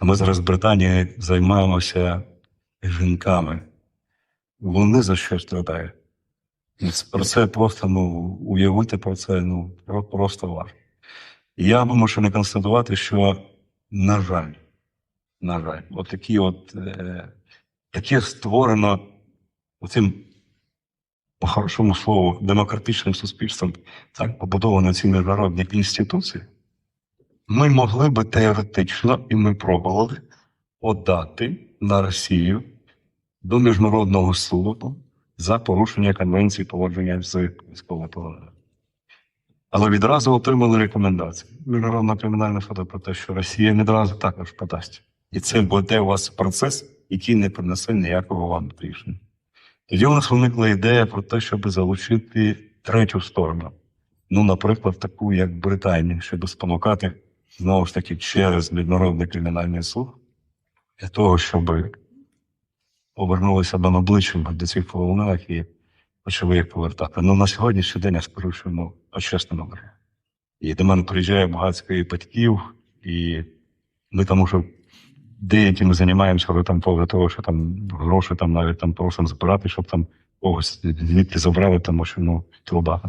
А ми зараз в Британії займаємося жінками. Вони за що страдають? Про це просто ну, уявити про це ну, просто важко. Я вимушений констатувати, що, на жаль, на жаль, от такі от, е, яке створено цим, по хорошому слову, демократичним суспільством, так побудовано ці міжнародні інституції, ми могли би теоретично, і ми пробували подати на Росію до міжнародного суду за порушення конвенції поводження з військовополоненими. Але відразу отримали рекомендації Міжнародного кримінального суду про те, що Росія відразу також подасть. І це буде у вас процес, який не принесе ніякого вам рішення. Тоді у нас виникла ідея про те, щоб залучити третю сторону. Ну, наприклад, таку, як Британія, щоб спонукати знову ж таки через міжнародний кримінальний суд для того, щоб повернулися до обличчя до цих полонених і почали їх повертати. Ну на сьогоднішній день я скажу, що ну, чесно. І до мене приїжджає багатько і батьків, і ми тому, що деякими займаємося, але там поводу того, що там гроші там навіть там просимо збирати, щоб там когось звідти забрали, тому що ну труба.